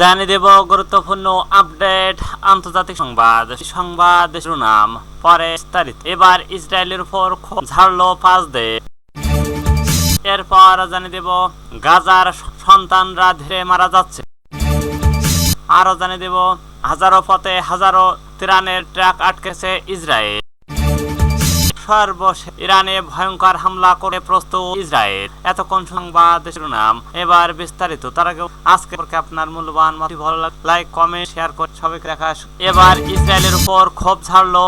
জানিয়ে দেব গুরুত্বপূর্ণ আপডেট, আন্তর্জাতিক সংবাদ। সংবাদ শিরোনাম, পরে বিস্তারিত। এবার ইসরায়েলের উপর ঝাড়লো পাঁচ দেশ। এরপর জানিয়ে দেব, গাজার সন্তানরা ধীরে মারা যাচ্ছে। আরও জানিয়ে দেব, হাজারো পথে হাজারো তিরানের ট্রাক আটকেছে ইসরায়েল। সর্বশেষ ইরানে ভয়ঙ্কর হামলা করে প্রস্তুত ইসরায়েল। এতক্ষণ সংবাদ শিরোনাম? এবার বিস্তারিত। তার আগে আজকে আপনার মূল্যবান ভালো লাইক কমেন্ট শেয়ার করে সবাইকে দেখা। এবার ইসরায়েলের উপর ক্ষোভ ছাড়লো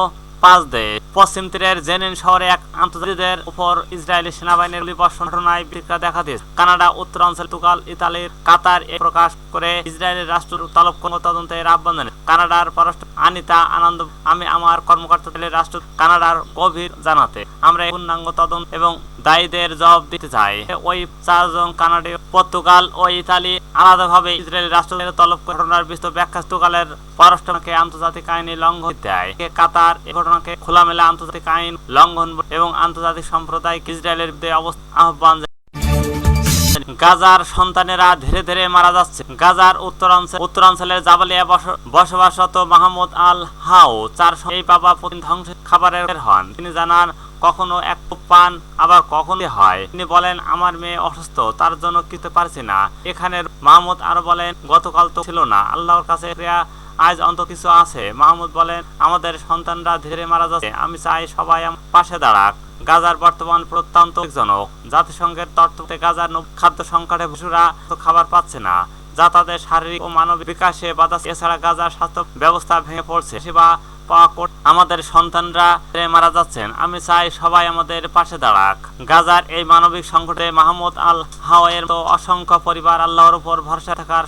পাঁচ দেশ পশ্চিম তীরের জেনিন শহরে এক আন্তর্জাতিকদের উপর ইসরায়েলি সেনাবাহিনীর গুলিবর্ষণ ঘটনায় বিক্রিয়া দেখা দিয়েছে। কানাডা উত্তরাঞ্চল তুকাল ইতালির কাতার এ প্রকাশ করে ইসরায়েলের রাষ্ট্র তলব কোনো তদন্তের আহ্বান জানায়। কানাডার পররাষ্ট্র আনিতা আনন্দ, আমি আমার কর্মকর্তাদের রাষ্ট্র কানাডার গভীর জানাতে, আমরা পূর্ণাঙ্গ তদন্ত এবং দায়ীদের জবাব দিতে চাই। ওই চারজন কানাডীয়, পর্তুগাল ও ইতালি আলাদাভাবে ইসরায়েল রাষ্ট্রের তলব ঘটনার বিস্তর ব্যাখ্যা পর্তুগালের পররাষ্ট্রকে আন্তর্জাতিক আইনে লঙ্ঘন দেয়। কাতার এ ঘটনাকে খোলামেলা আন্তর্জাতিক আইন লঙ্ঘন এবং আন্তর্জাতিক সম্প্রদায় ইসরায়েলের বিরুদ্ধে আহ্বান গাজার সন্তানেরা ধীরে ধীরে মারা যাচ্ছে। গাজার উত্তরাঞ্চল উত্তরাঞ্চলের জাবালিয়া বস- বসবাসরত মাহমুদ আল হাও চার এই বাবা প্রতিদিন ধ্বংস খাবারের হন। তিনি জানান, কখনো এক পান, আবার কখনো হয়। তিনি বলেন, আমার মেয়ে অসুস্থ, তার জন্য কিছু পারছি না। এখানে মাহমুদ আরও বলেন, গতকাল তো ছিল না। আল্লাহর কাছে আজ অন্ত কিছু আছে। মাহমুদ বলেন, আমাদের সন্তানরা ধীরে মারা যাচ্ছে। আমি চাই সবাই পাশে দাঁড়াক। গাজার বর্তমান প্রত্যন্ত জনক জাতিসংঘের তত্ত্বতে গাজার খাদ্য সংকটে শিশুরা তো খাবার পাচ্ছে না। যা তাদের শারীরিক ও মানবিক বিকাশে বাধা এছাড়া গাজার স্বাস্থ্য ব্যবস্থা ভেঙে পড়ছে। সেবা পাওয়া আমাদের সন্তানরা মারা যাচ্ছেন। আমি চাই সবাই আমাদের পাশে দাঁড়াক। গাজার এই মানবিক সংকটে মাহমুদ আল হাওয়ের অসংখ্য পরিবার আল্লাহর উপর ভরসা থাকার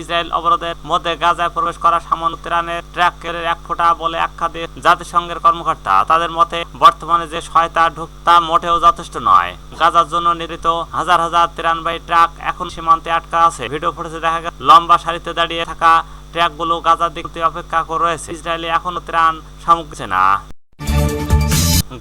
ইসরায়েল অবরোধের মধ্যে গাজায় প্রবেশ করা সামান্য ত্রাণের ট্রাকের এক ফোঁটা বলে আখ্যা দিয়ে জাতিসংঘের কর্মকর্তা। তাদের মতে, বর্তমানে যে সহায়তা ঢুক তা মোটেও যথেষ্ট নয়। গাজার জন্য নির্মিত হাজার হাজার ত্রাণবাহী ট্রাক এখন সীমান্তে আটকা আছে। ভিডিও ফুটেজে দেখা গেছে লম্বা সারিতে দাঁড়িয়ে থাকা ট্রাকগুলো গাজার দিকে অপেক্ষা করে রয়েছে। ইসরায়েলে এখনও ত্রাণ সামগ্রী না।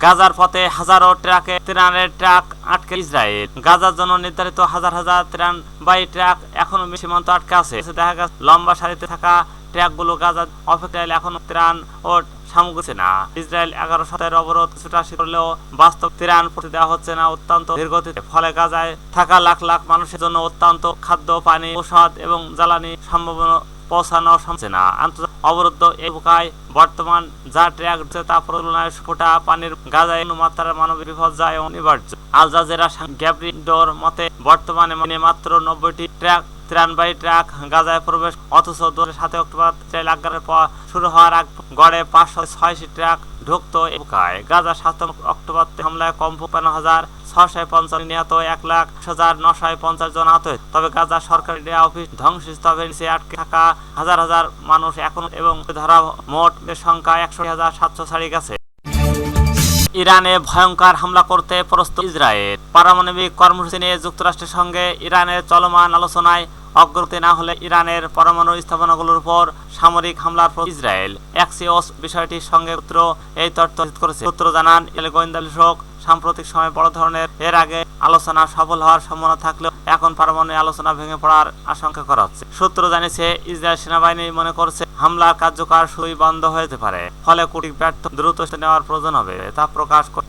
গাজার পথে হাজারো ট্রাকে ত্রাণের ট্রাক আটকে ইসরায়েল। গাজার জন্য নির্ধারিত হাজার হাজার ত্রাণ বাই ট্রাক এখনও সীমান্ত আটকে আছে। দেখা গেছে, লম্বা সারিতে থাকা ট্রাকগুলো গাজার অপেক্ষায় এখনও ত্রাণ ও সামগ্রী না। ইসরায়েল এগারো সপ্তাহের অবরোধ কিছুটা করলেও বাস্তব ত্রাণ প্রতি দেওয়া হচ্ছে না অত্যন্ত ধীরগতিতে। ফলে গাজায় থাকা লাখ লাখ মানুষের জন্য অত্যন্ত খাদ্য, পানি, ঔষধ এবং জ্বালানি সম্ভাবনা পৌঁছানো সম্ভব না অবরুদ্ধ এলাকায় বর্তমান যা ট্র্যাক তা তুলনায় ফোটা পানির গাজায় মাত্রার মানবিক বিপর্যয় অনিবার্য। আল জাজেরা গ্যাব্রিডোর মতে, বর্তমানে মানে মাত্র নব্বইটি ট্র্যাক, ত্রাণবাহী ট্রাক গাজায় প্রবেশ, অথচ দু সাত অক্টোবর ইসরায়েল আগ্রার পর শুরু হওয়ার আগ গড়ে পাঁচশো ছয়শি ট্রাক ঢুকতো এলাকায় গাজা সাত অক্টোবর হামলায় কমপক্ষে পনেরো হাজার ছশো পঞ্চাশ নিহত, এক লাখ হাজার নশো পঞ্চাশ জন আহত। তবে গাজা সরকারি অফিস ধ্বংসস্তূপের নিচে আটকে থাকা হাজার হাজার মানুষ এখন এবং ধরা মোট সংখ্যা একশো হাজার সাতশো ছাড়িয়ে গেছে ইরানে ভয়ঙ্কর হামলা করতে প্রস্তুত ইসরায়েল পারমাণবিক কর্মসূচি নিয়ে যুক্তরাষ্ট্রের সঙ্গে ইরানের চলমান আলোচনায় অগ্রগতি না হলে ইরানের পরমাণু স্থাপনাগুলোর উপর সামরিক হামলার ইসরায়েল অ্যাক্সিওস বিষয়টির সঙ্গে সূত্র এই তথ্য করেছে। সূত্র জানান গোয়েন্দা বিশেষক সাম্প্রতিক সময় বড় ধরনের এর আগে আলোচনা সফল হওয়ার সম্ভাবনা থাকলেও এখন পারমাণবিক আলোচনা ভেঙে পড়ার আশঙ্কা করা হচ্ছে। সূত্র জানিয়েছে, ইসরায়েল সেনাবাহিনী মনে করছে হামলার কার্যকর শুরুই বন্ধ যেতে পারে, ফলে কুটিক ব্যর্থ দ্রুত নেওয়ার প্রয়োজন হবে, তা প্রকাশ করে